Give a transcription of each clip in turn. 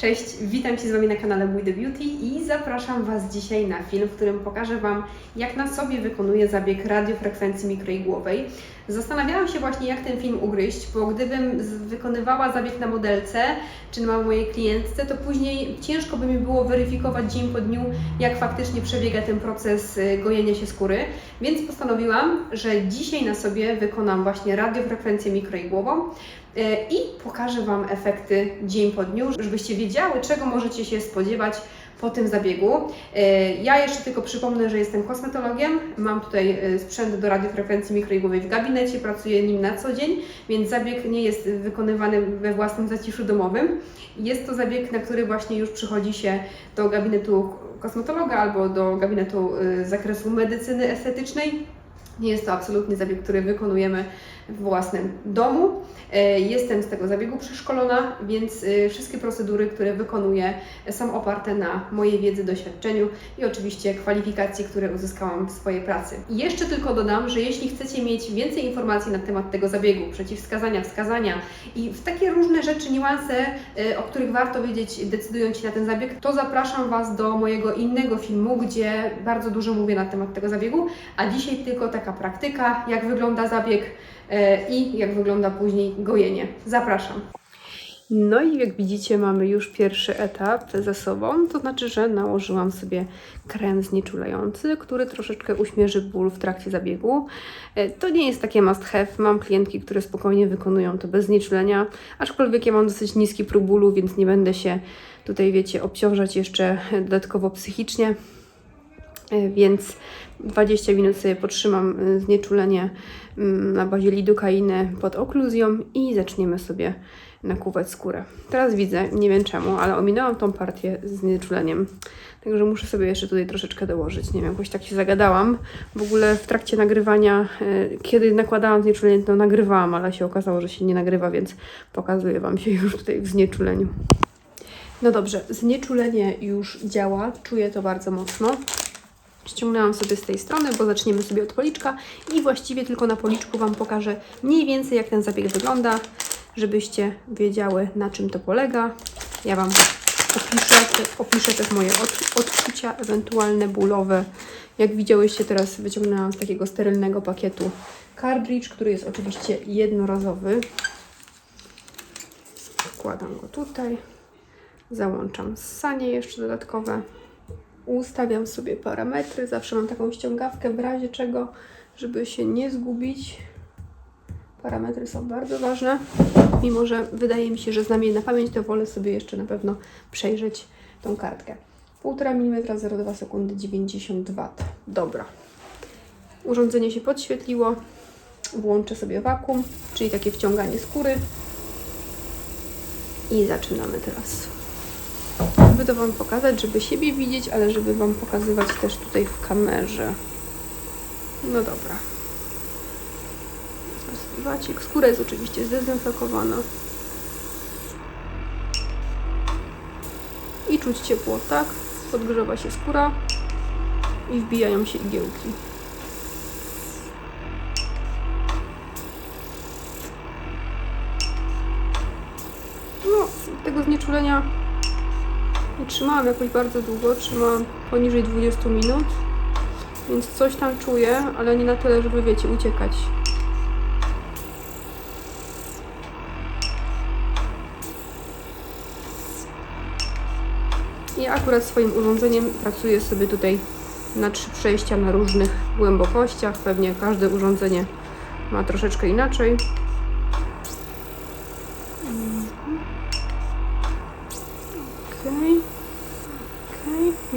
Cześć, witam Cię z Wami na kanale Mój The Beauty i zapraszam Was dzisiaj na film, w którym pokażę Wam, jak na sobie wykonuję zabieg radiofrekwencji mikroigłowej. Zastanawiałam się właśnie, jak ten film ugryźć, bo gdybym wykonywała zabieg na modelce czy na mojej klientce, to później ciężko by mi było weryfikować dzień po dniu, jak faktycznie przebiega ten proces y, gojenia się skóry. Więc postanowiłam, że dzisiaj na sobie wykonam właśnie radiofrekwencję mikroigłową. E, i pokażę Wam efekty dzień po dniu, żebyście wiedziały, czego możecie się spodziewać po tym zabiegu. E, Ja jeszcze tylko przypomnę, że jestem kosmetologiem. Mam tutaj e, sprzęt do radiofrekwencji mikroigłowej w gabinecie, pracuję nim na co dzień, więc zabieg nie jest wykonywany we własnym zaciszu domowym. Jest to zabieg, na który właśnie już przychodzi się do gabinetu kosmetologa albo do gabinetu z zakresu medycyny estetycznej. Nie jest to absolutnie zabieg, który wykonujemy w własnym domu. E, Jestem z tego zabiegu przeszkolona, więc e, wszystkie procedury, które wykonuję, są oparte na mojej wiedzy, doświadczeniu i oczywiście kwalifikacji, które uzyskałam w swojej pracy. I jeszcze tylko dodam, że jeśli chcecie mieć więcej informacji na temat tego zabiegu, przeciwwskazania, wskazania i w takie różne rzeczy, niuanse, e, o których warto wiedzieć, decydując się na ten zabieg, to zapraszam Was do mojego innego filmu, gdzie bardzo dużo mówię na temat tego zabiegu, a dzisiaj tylko taka praktyka, jak wygląda zabieg e, i jak wygląda później gojenie. Zapraszam. No i jak widzicie, mamy już pierwszy etap ze sobą, to znaczy, że nałożyłam sobie krem znieczulający, który troszeczkę uśmierzy ból w trakcie zabiegu. E, To nie jest takie must have. Mam klientki, które spokojnie wykonują to bez znieczulenia, aczkolwiek ja mam dosyć niski próg bólu, więc nie będę się tutaj, wiecie, obciążać jeszcze dodatkowo psychicznie. E, Więc 20 minut sobie potrzymam y, znieczulenie mm, na bazie lidokainy pod okluzją i zaczniemy sobie nakłuwać skórę. Teraz widzę, nie wiem czemu, ale ominęłam tą partię z znieczuleniem. Także muszę sobie jeszcze tutaj troszeczkę dołożyć. Nie wiem, jakoś tak się zagadałam. W ogóle w trakcie nagrywania, y, kiedy nakładałam znieczulenie, to nagrywałam, ale się okazało, że się nie nagrywa, więc pokazuję Wam się już tutaj w znieczuleniu. No dobrze, znieczulenie już działa, czuję to bardzo mocno. Ściągnęłam sobie z tej strony, bo zaczniemy sobie od policzka i właściwie tylko na policzku Wam pokażę mniej więcej jak ten zabieg wygląda, żebyście wiedziały na czym to polega. Ja Wam opiszę, opiszę też moje od, odczucia ewentualne bólowe. Jak widziałyście teraz wyciągnęłam z takiego sterylnego pakietu cartridge, który jest oczywiście jednorazowy. Wkładam go tutaj. Załączam ssanie jeszcze dodatkowe ustawiam sobie parametry. Zawsze mam taką ściągawkę w razie czego, żeby się nie zgubić. Parametry są bardzo ważne. Mimo, że wydaje mi się, że znam je na pamięć, to wolę sobie jeszcze na pewno przejrzeć tą kartkę. 1,5 mm 0,2 sekundy 90 W. Dobra. Urządzenie się podświetliło. Włączę sobie wakum, czyli takie wciąganie skóry. I zaczynamy teraz żeby to Wam pokazać, żeby siebie widzieć, ale żeby Wam pokazywać też tutaj w kamerze. No dobra. Wacik. Skóra jest oczywiście zdezynfekowana. I czuć ciepło, tak? Podgrzewa się skóra i wbijają się igiełki. No, tego znieczulenia nie trzymałam jakoś bardzo długo, trzymałam poniżej 20 minut, więc coś tam czuję, ale nie na tyle, żeby wiecie, uciekać. Ja akurat swoim urządzeniem pracuję sobie tutaj na trzy przejścia na różnych głębokościach. Pewnie każde urządzenie ma troszeczkę inaczej.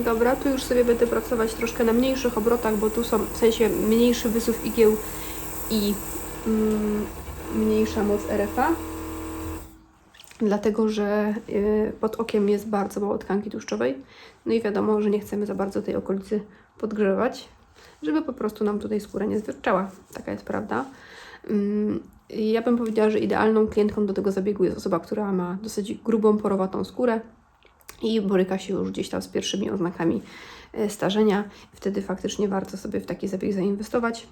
Dobra, tu już sobie będę pracować troszkę na mniejszych obrotach, bo tu są w sensie mniejszy wysuw igieł i mm, mniejsza moc RFA. Dlatego, że y, pod okiem jest bardzo mało tkanki tłuszczowej. No i wiadomo, że nie chcemy za bardzo tej okolicy podgrzewać, żeby po prostu nam tutaj skóra nie zwierczała. Taka jest prawda. Ym, Ja bym powiedziała, że idealną klientką do tego zabiegu jest osoba, która ma dosyć grubą, porowatą skórę i boryka się już gdzieś tam z pierwszymi oznakami e, starzenia. Wtedy faktycznie warto sobie w taki zabieg zainwestować.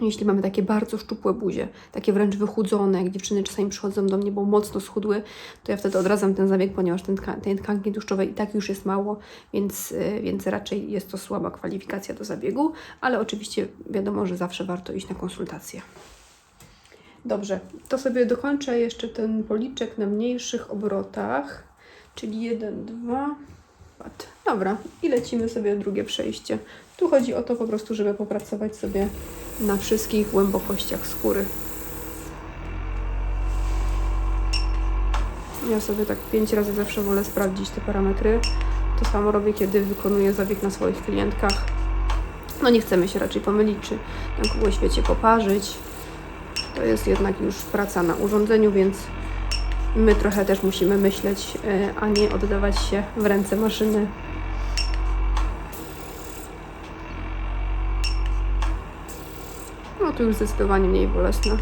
jeśli mamy takie bardzo szczupłe buzie, takie wręcz wychudzone, jak dziewczyny czasami przychodzą do mnie, bo mocno schudły, to ja wtedy odradzam ten zabieg, ponieważ ten tkan- tej tkanki tłuszczowej i tak już jest mało, więc, y, więc raczej jest to słaba kwalifikacja do zabiegu, ale oczywiście wiadomo, że zawsze warto iść na konsultacje. Dobrze, to sobie dokończę jeszcze ten policzek na mniejszych obrotach, czyli 1, 2, Pat. Dobra, i lecimy sobie drugie przejście. Tu chodzi o to po prostu, żeby popracować sobie na wszystkich głębokościach skóry. Ja sobie tak pięć razy zawsze wolę sprawdzić te parametry. To samo robię, kiedy wykonuję zabieg na swoich klientkach. No nie chcemy się raczej pomylić, czy tam kogoś wiecie poparzyć. To jest jednak już praca na urządzeniu, więc my trochę też musimy myśleć, e, a nie oddawać się w ręce maszyny. No tu już zdecydowanie mniej bolesne.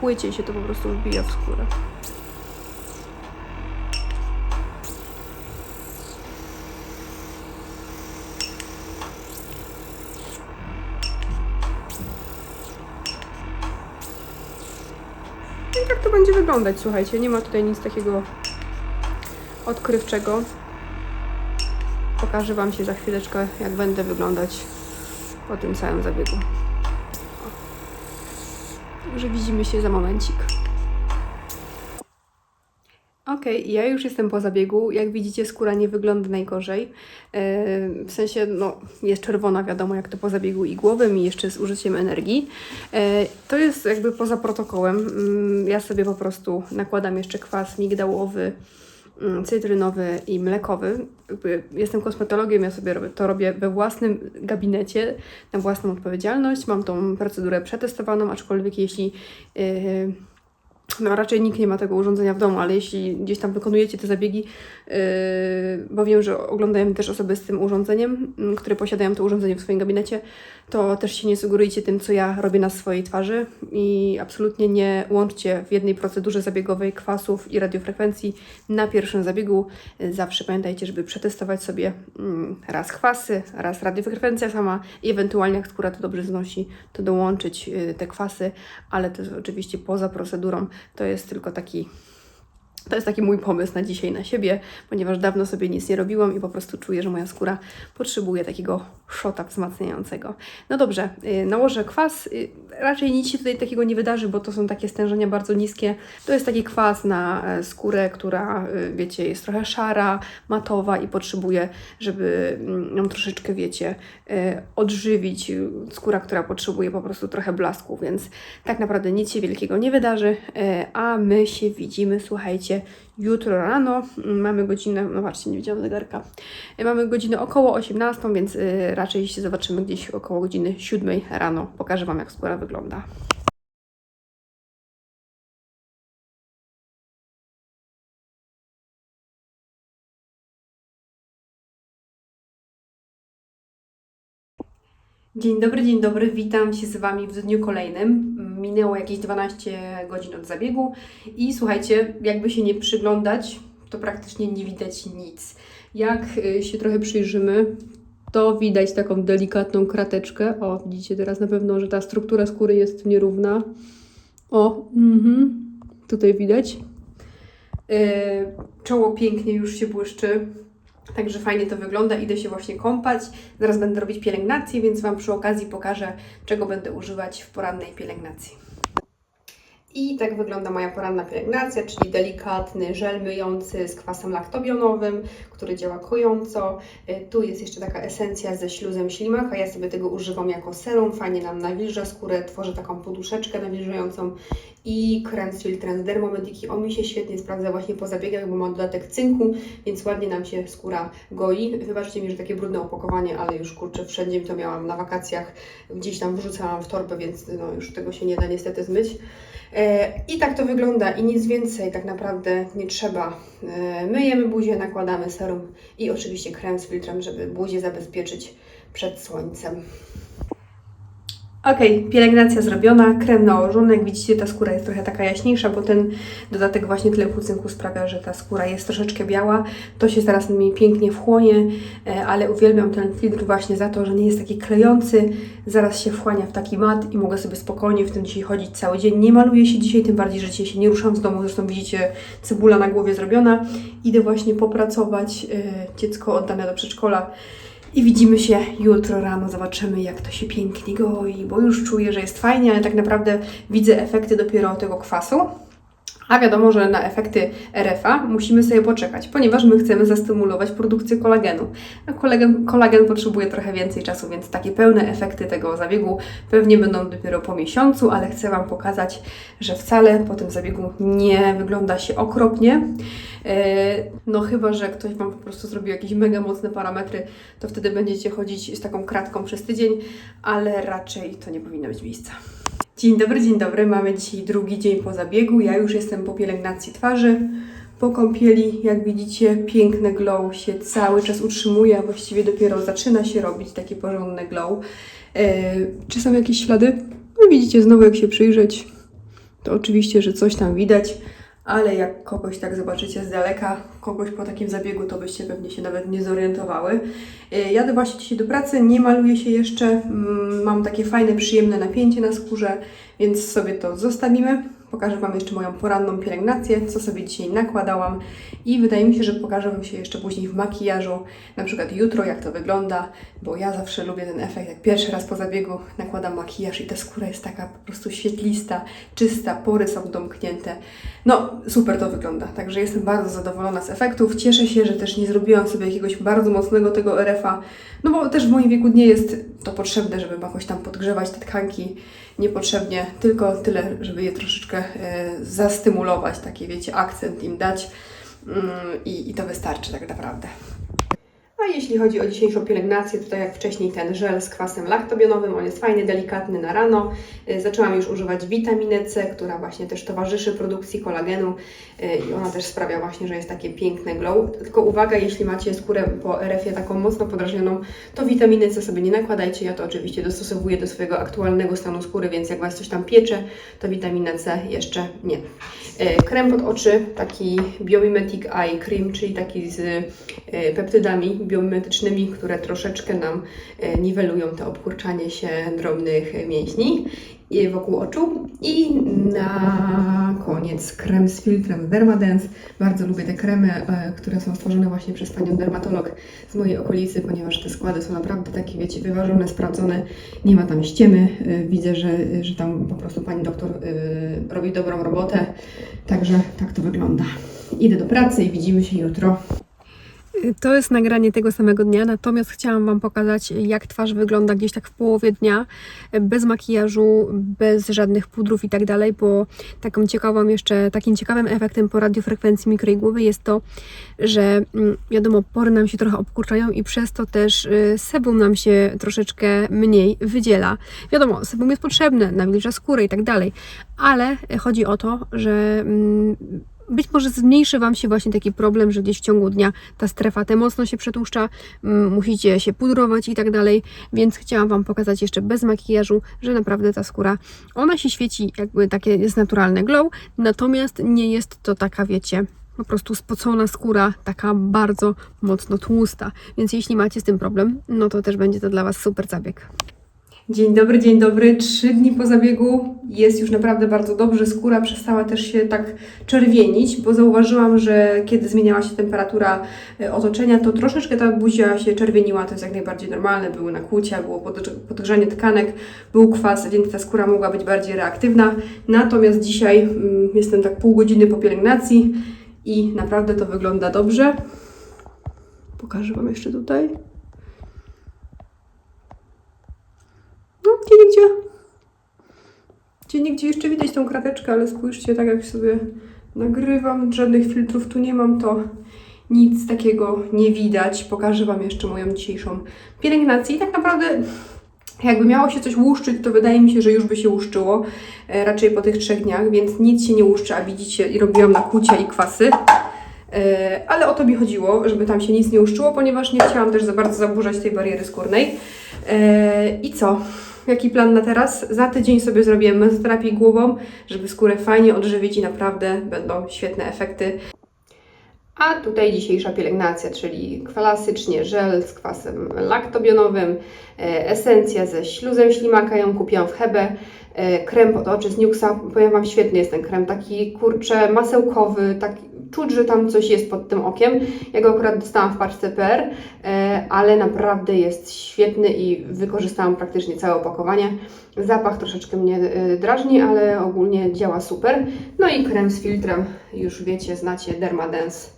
Płyciej się to po prostu wbija w skórę. Będzie wyglądać, słuchajcie. Nie ma tutaj nic takiego odkrywczego. Pokażę Wam się za chwileczkę, jak będę wyglądać po tym całym zabiegu. Także widzimy się za momencik. Ja już jestem po zabiegu. Jak widzicie, skóra nie wygląda najgorzej. Yy, w sensie, no, jest czerwona, wiadomo, jak to po zabiegu igłowym i jeszcze z użyciem energii. Yy, to jest jakby poza protokołem. Yy, ja sobie po prostu nakładam jeszcze kwas migdałowy, mm, cytrynowy i mlekowy. Jestem kosmetologiem, ja sobie to robię we własnym gabinecie, na własną odpowiedzialność. Mam tą procedurę przetestowaną, aczkolwiek jeśli yy, no raczej nikt nie ma tego urządzenia w domu, ale jeśli gdzieś tam wykonujecie te zabiegi, yy, bo wiem, że oglądają też osoby z tym urządzeniem, mm, które posiadają to urządzenie w swoim gabinecie, to też się nie sugerujcie tym, co ja robię na swojej twarzy i absolutnie nie łączcie w jednej procedurze zabiegowej kwasów i radiofrekwencji na pierwszym zabiegu. Yy, Zawsze pamiętajcie, żeby przetestować sobie mm, raz kwasy, raz radiofrekwencja sama i ewentualnie jak skóra to dobrze znosi, to dołączyć yy, te kwasy, ale to jest oczywiście poza procedurą. To jest tylko taki to jest taki mój pomysł na dzisiaj na siebie, ponieważ dawno sobie nic nie robiłam i po prostu czuję, że moja skóra potrzebuje takiego szota wzmacniającego. No dobrze, yy, nałożę kwas. Raczej nic się tutaj takiego nie wydarzy, bo to są takie stężenia bardzo niskie. To jest taki kwas na e, skórę, która, yy, wiecie, jest trochę szara, matowa i potrzebuje, żeby mm, ją troszeczkę, wiecie, yy, odżywić. Skóra, która potrzebuje po prostu trochę blasku, więc tak naprawdę nic się wielkiego nie wydarzy, e, a my się widzimy, słuchajcie, jutro rano. Mm, Mamy godzinę, no właśnie, nie widziałam zegarka. E, Mamy godzinę około 18, więc e, raczej się zobaczymy gdzieś około godziny 7 rano. Pokażę Wam, jak skóra wygląda. Dzień dobry, dzień dobry. Witam się z Wami w dniu kolejnym. Minęło jakieś 12 godzin od zabiegu i słuchajcie, jakby się nie przyglądać, to praktycznie nie widać nic. Jak y, się trochę przyjrzymy, to widać taką delikatną krateczkę. O, widzicie teraz na pewno, że ta struktura skóry jest nierówna. O, mhm, tutaj widać. Yy, czoło pięknie już się błyszczy. Także fajnie to wygląda. Idę się właśnie kąpać. Zaraz będę robić pielęgnację, więc Wam przy okazji pokażę, czego będę używać w porannej pielęgnacji. I tak wygląda moja poranna pielęgnacja, czyli delikatny żel myjący z kwasem laktobionowym, który działa kojąco. Y, Tu jest jeszcze taka esencja ze śluzem ślimaka. Ja sobie tego używam jako serum. Fajnie nam nawilża skórę, tworzy taką poduszeczkę nawilżającą. I krem z filtrem z Dermomediki. On mi się świetnie sprawdza właśnie po zabiegach, bo ma dodatek cynku, więc ładnie nam się skóra goi. Wybaczcie mi, że takie brudne opakowanie, ale już kurczę, wszędzie to miałam na wakacjach. Gdzieś tam wrzucałam w torbę, więc no, już tego się nie da niestety zmyć. E, I tak to wygląda i nic więcej tak naprawdę nie trzeba. E, Myjemy buzię, nakładamy serum i oczywiście krem z filtrem, żeby buzię zabezpieczyć przed słońcem. Okej, pielęgnacja zrobiona, krem nałożony. Jak widzicie, ta skóra jest trochę taka jaśniejsza, bo ten dodatek właśnie tlepu cynku sprawia, że ta skóra jest troszeczkę biała. To się zaraz mi pięknie wchłonie, e, ale uwielbiam ten filtr właśnie za to, że nie jest taki klejący. Zaraz się wchłania w taki mat i mogę sobie spokojnie w tym dzisiaj chodzić cały dzień. Nie maluję się dzisiaj, tym bardziej, że dzisiaj się nie ruszam z domu. Zresztą widzicie, cebula na głowie zrobiona. Idę właśnie popracować. e, Dziecko oddane do przedszkola. I widzimy się jutro rano, zobaczymy jak to się pięknie goi, bo już czuję, że jest fajnie, ale tak naprawdę widzę efekty dopiero tego kwasu. A wiadomo, że na efekty RFA musimy sobie poczekać, ponieważ my chcemy zastymulować produkcję kolagenu. A kolagen, kolagen potrzebuje trochę więcej czasu, więc takie pełne efekty tego zabiegu pewnie będą dopiero po miesiącu, ale chcę Wam pokazać, że wcale po tym zabiegu nie wygląda się okropnie. E, No chyba, że ktoś Wam po prostu zrobił jakieś mega mocne parametry, to wtedy będziecie chodzić z taką kratką przez tydzień, ale raczej to nie powinno być miejsca. Dzień dobry, dzień dobry. Mamy dzisiaj drugi dzień po zabiegu. Ja już jestem po pielęgnacji twarzy, po kąpieli. Jak widzicie, piękny glow się cały czas utrzymuje, a właściwie dopiero zaczyna się robić taki porządny glow. E, czy są jakieś ślady? No widzicie, znowu jak się przyjrzeć, to oczywiście, że coś tam widać, ale jak kogoś tak zobaczycie z daleka, kogoś po takim zabiegu, to byście pewnie się nawet nie zorientowały. E, Jadę właśnie dzisiaj do pracy, nie maluję się jeszcze, mm, mam takie fajne, przyjemne napięcie na skórze, więc sobie to zostawimy. Pokażę Wam jeszcze moją poranną pielęgnację, co sobie dzisiaj nakładałam i wydaje mi się, że pokażę Wam się jeszcze później w makijażu, na przykład jutro, jak to wygląda, bo ja zawsze lubię ten efekt, jak pierwszy raz po zabiegu nakładam makijaż i ta skóra jest taka po prostu świetlista, czysta, pory są domknięte. No, super to wygląda, także jestem bardzo zadowolona z efektów. Cieszę się, że też nie zrobiłam sobie jakiegoś bardzo mocnego tego RF-a, no bo też w moim wieku nie jest to potrzebne, żeby jakoś tam podgrzewać te tkanki niepotrzebnie, tylko tyle, żeby je troszeczkę e, zastymulować, taki wiecie, akcent im dać mm, i, i to wystarczy tak naprawdę. A jeśli chodzi o dzisiejszą pielęgnację, tutaj jak wcześniej ten żel z kwasem laktobionowym, on jest fajny, delikatny na rano. Y, Zaczęłam już używać witaminę C, która właśnie też towarzyszy produkcji kolagenu y, i ona też sprawia właśnie, że jest takie piękne glow. Tylko uwaga, jeśli macie skórę po RF-ie taką mocno podrażnioną, to witaminy C sobie nie nakładajcie. Ja to oczywiście dostosowuję do swojego aktualnego stanu skóry, więc jak Was coś tam piecze, to witaminę C jeszcze nie. Y, Krem pod oczy, taki Biomimetic Eye Cream, czyli taki z peptydami biomimetycznymi, które troszeczkę nam y, niwelują to obkurczanie się drobnych mięśni i wokół oczu. I na koniec krem z filtrem Dermadance. Bardzo lubię te kremy, e, które są stworzone właśnie przez panią dermatolog z mojej okolicy, ponieważ te składy są naprawdę takie, wiecie, wyważone, sprawdzone. Nie ma tam ściemy. E, Widzę, że, że tam po prostu pani doktor e, robi dobrą robotę. Także tak to wygląda. Idę do pracy i widzimy się jutro. To jest nagranie tego samego dnia, natomiast chciałam Wam pokazać, jak twarz wygląda gdzieś tak w połowie dnia, bez makijażu, bez żadnych pudrów i tak dalej, bo taką ciekawą jeszcze, takim ciekawym efektem po radiofrekwencji mikroigłowej jest to, że mm, wiadomo, pory nam się trochę obkurczają i przez to też y, sebum nam się troszeczkę mniej wydziela. Wiadomo, sebum jest potrzebne, nawilża skórę i tak dalej, ale chodzi o to, że mm, być może zmniejszy Wam się właśnie taki problem, że gdzieś w ciągu dnia ta strefa te mocno się przetłuszcza, mm, musicie się pudrować i tak dalej, więc chciałam Wam pokazać jeszcze bez makijażu, że naprawdę ta skóra, ona się świeci, jakby takie jest naturalne glow, natomiast nie jest to taka, wiecie, po prostu spocona skóra, taka bardzo mocno tłusta, więc jeśli macie z tym problem, no to też będzie to dla Was super zabieg. Dzień dobry, dzień dobry. Trzy dni po zabiegu jest już naprawdę bardzo dobrze. Skóra przestała też się tak czerwienić, bo zauważyłam, że kiedy zmieniała się temperatura e, otoczenia, to troszeczkę ta buzia się czerwieniła. To jest jak najbardziej normalne. Były nakłucia, było podgrz- podgrzanie tkanek, był kwas, więc ta skóra mogła być bardziej reaktywna. Natomiast dzisiaj mm, jestem tak pół godziny po pielęgnacji i naprawdę to wygląda dobrze. Pokażę Wam jeszcze tutaj. No, gdzie nigdzie. Gdzie nigdzie jeszcze widać tą krateczkę, ale spójrzcie, tak jak sobie nagrywam, żadnych filtrów tu nie mam, to nic takiego nie widać. Pokażę Wam jeszcze moją dzisiejszą pielęgnację. I tak naprawdę, jakby miało się coś łuszczyć, to wydaje mi się, że już by się łuszczyło, e, raczej po tych trzech dniach, więc nic się nie łuszczy, a widzicie, i robiłam nakłucia i kwasy. E, Ale o to mi chodziło, żeby tam się nic nie uszczyło, ponieważ nie chciałam też za bardzo zaburzać tej bariery skórnej. E, I co? Jaki plan na teraz? Za tydzień sobie zrobię mezoterapię głową, żeby skórę fajnie odżywić i naprawdę będą świetne efekty. A tutaj dzisiejsza pielęgnacja, czyli klasycznie żel z kwasem laktobionowym, e, esencja ze śluzem ślimaka, ją kupiłam w Hebe, e, krem pod oczy z Nuxa, powiem Wam, świetny jest ten krem, taki kurczę masełkowy, taki, czuć, że tam coś jest pod tym okiem. Ja go akurat dostałam w paczce PR, e, ale naprawdę jest świetny i wykorzystałam praktycznie całe opakowanie. Zapach troszeczkę mnie e, drażni, ale ogólnie działa super. No i krem z filtrem, już wiecie, znacie Dermadens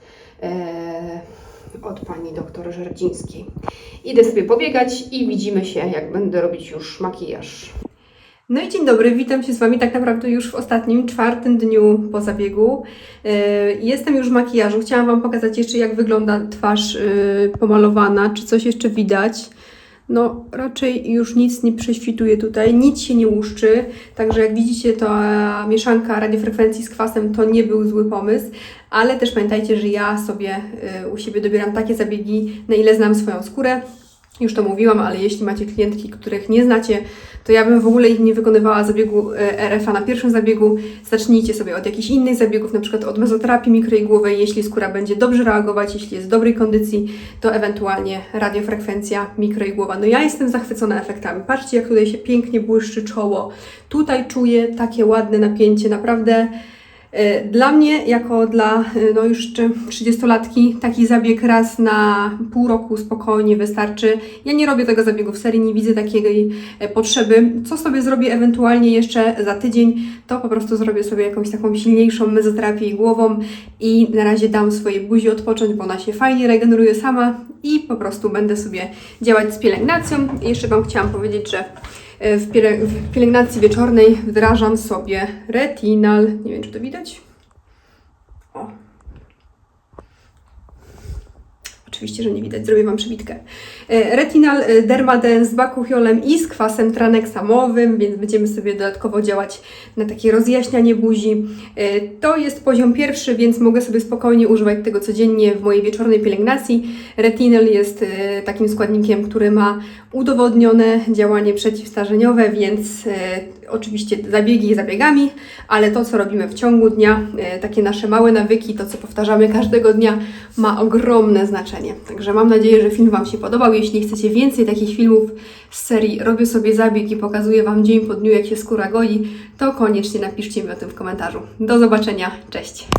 e, od pani doktor Żerdzińskiej. Idę sobie pobiegać i widzimy się, jak będę robić już makijaż. No i dzień dobry, witam się z Wami tak naprawdę już w ostatnim, czwartym dniu po zabiegu. E, Jestem już w makijażu. Chciałam Wam pokazać jeszcze, jak wygląda twarz e, pomalowana, czy coś jeszcze widać. No, raczej już nic nie prześwituje tutaj, nic się nie łuszczy. Także jak widzicie, ta mieszanka radiofrekwencji z kwasem to nie był zły pomysł. Ale też pamiętajcie, że ja sobie y, u siebie dobieram takie zabiegi, na ile znam swoją skórę. Już to mówiłam, ale jeśli macie klientki, których nie znacie, to ja bym w ogóle ich nie wykonywała zabiegu y, RFA na pierwszym zabiegu. Zacznijcie sobie od jakichś innych zabiegów, na przykład od mezoterapii mikroigłowej. Jeśli skóra będzie dobrze reagować, jeśli jest w dobrej kondycji, to ewentualnie radiofrekwencja mikroigłowa. No ja jestem zachwycona efektami. Patrzcie, jak tutaj się pięknie błyszczy czoło. Tutaj czuję takie ładne napięcie, naprawdę. E, Dla mnie, jako dla e, no już jeszcze 30-latki, taki zabieg raz na pół roku spokojnie wystarczy. Ja nie robię tego zabiegu w serii, nie widzę takiej e, potrzeby. Co sobie zrobię ewentualnie jeszcze za tydzień, to po prostu zrobię sobie jakąś taką silniejszą mezoterapię głową i na razie dam swojej buzi odpocząć, bo ona się fajnie regeneruje sama i po prostu będę sobie działać z pielęgnacją. I jeszcze Wam chciałam powiedzieć, że w, piele- w pielęgnacji wieczornej wdrażam sobie retinal. Nie wiem, czy to widać. O. Oczywiście, że nie widać, zrobię Wam przybitkę. E, Retinal e, Dermaden z bakuchiolem i z kwasem traneksamowym, więc będziemy sobie dodatkowo działać na takie rozjaśnianie buzi. E, To jest poziom pierwszy, więc mogę sobie spokojnie używać tego codziennie w mojej wieczornej pielęgnacji. Retinol jest takim składnikiem, który ma udowodnione działanie przeciwstarzeniowe, więc oczywiście zabiegi zabiegami, ale to, co robimy w ciągu dnia, e, takie nasze małe nawyki, to, co powtarzamy każdego dnia, ma ogromne znaczenie. Także mam nadzieję, że film Wam się podobał. Jeśli chcecie więcej takich filmów z serii Robię sobie zabieg i pokazuję Wam dzień po dniu, jak się skóra goi, to koniecznie napiszcie mi o tym w komentarzu. Do zobaczenia, cześć!